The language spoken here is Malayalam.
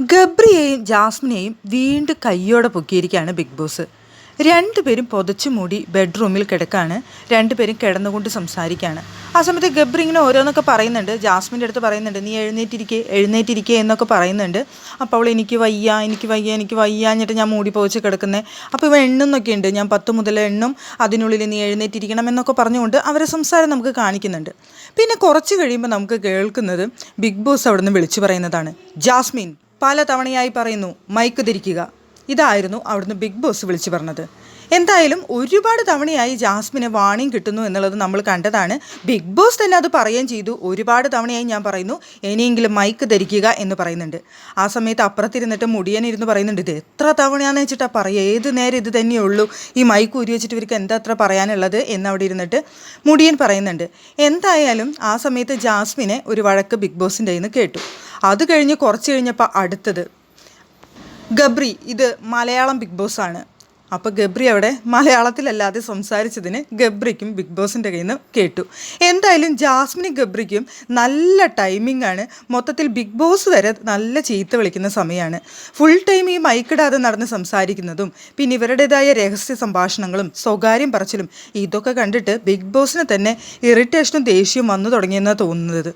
ഗബ്രിയെയും ജാസ്മിനെയും വീണ്ടും കയ്യോടെ പൊക്കിയിരിക്കുകയാണ് ബിഗ് ബോസ്. രണ്ടുപേരും പുതച്ചു മൂടി ബെഡ്റൂമിൽ കിടക്കാണ്. രണ്ടുപേരും കിടന്നുകൊണ്ട് സംസാരിക്കുകയാണ്. ആ സമയത്ത് ഗബ്രി ഇങ്ങനെ ഓരോന്നൊക്കെ പറയുന്നുണ്ട്. ജാസ്മിന്റെ അടുത്ത് പറയുന്നുണ്ട് നീ എഴുന്നേറ്റിരിക്കേ എഴുന്നേറ്റിരിക്കേ എന്നൊക്കെ പറയുന്നുണ്ട്. അപ്പോൾ അവൾ എനിക്ക് വയ്യ എനിക്ക് വയ്യ എനിക്ക് വയ്യ എന്നിട്ട് ഞാൻ മൂടി പോവച്ച് കിടക്കുന്നത് അപ്പോൾ ഇവ എണ്ണുന്നൊക്കെ ഉണ്ട്. ഞാൻ പത്ത് മുതൽ എണ്ണും അതിനുള്ളിൽ നീ എഴുന്നേറ്റിരിക്കണം എന്നൊക്കെ പറഞ്ഞുകൊണ്ട് അവരെ സംസാരം നമുക്ക് കാണിക്കുന്നുണ്ട്. പിന്നെ കുറച്ച് കഴിയുമ്പോൾ നമുക്ക് കേൾക്കുന്നത് ബിഗ് ബോസ് അവിടെ നിന്ന് വിളിച്ചു പറയുന്നതാണ്. ജാസ്മിൻ പല തവണയായി പറയുന്നു മൈക്ക് തിരിക്കുക ഇതായിരുന്നു അവിടുന്ന് ബിഗ് ബോസ് വിളിച്ചു പറഞ്ഞത്. എന്തായാലും ഒരുപാട് തവണയായി ജാസ്മിന് വാണിംഗ് കിട്ടുന്നു എന്നുള്ളത് നമ്മൾ കണ്ടതാണ്. ബിഗ് ബോസ് തന്നെ അത് പറയുകയും ചെയ്തു. ഒരുപാട് തവണയായി ഞാൻ പറയുന്നു ഇനിയെങ്കിലും മൈക്ക് ധരിക്കുക എന്ന് പറയുന്നുണ്ട്. ആ സമയത്ത് അപ്പുറത്തിരുന്നിട്ട് മുടിയനിരുന്ന് പറയുന്നുണ്ട് ഇത് എത്ര തവണയാണെന്ന് വെച്ചിട്ടാ പറയുക ഏത് നേരം ഇത് തന്നെയുള്ളൂ ഈ മൈക്ക് ഉരി വെച്ചിട്ട് ഇവർക്ക് എന്താ അത്ര പറയാനുള്ളത്? എന്നവിടെ ഇരുന്നിട്ട് മുടിയൻ പറയുന്നുണ്ട്. എന്തായാലും ആ സമയത്ത് ജാസ്മിനെ ഒരു വഴക്ക് ബിഗ് ബോസിന്റെ കയ്യിൽ നിന്ന് കേട്ടു. അത് കഴിഞ്ഞ് കുറച്ച് കഴിഞ്ഞപ്പോൾ അടുത്തത്. ഗബ്രി ഇത് മലയാളം ബിഗ് ബോസ് ആണ്. അപ്പോൾ ഗബ്രി അവിടെ മലയാളത്തിലല്ലാതെ സംസാരിച്ചതിന് ഗബ്രിക്കും ബിഗ് ബോസിന്റെ കയ്യിൽ നിന്ന് കേട്ടു. എന്തായാലും ജാസ്മിനും ഗബ്രിക്കും നല്ല ടൈമിംഗ് ആണ്. മൊത്തത്തിൽ ബിഗ് ബോസ് വരെ നല്ല ചീത്ത വിളിക്കുന്ന സമയമാണ് ഫുൾ ടൈം ഈ മൈക്കിടാതെ നടന്ന് സംസാരിക്കുന്നതും പിന്നെ ഇവരുടേതായ രഹസ്യ സംഭാഷണങ്ങളും സ്വകാര്യം പറച്ചിലും ഇതൊക്കെ കണ്ടിട്ട് ബിഗ് ബോസിന് തന്നെ ഇറിറ്റേഷനും ദേഷ്യവും വന്നു തുടങ്ങിയെന്നാണ് തോന്നുന്നത്.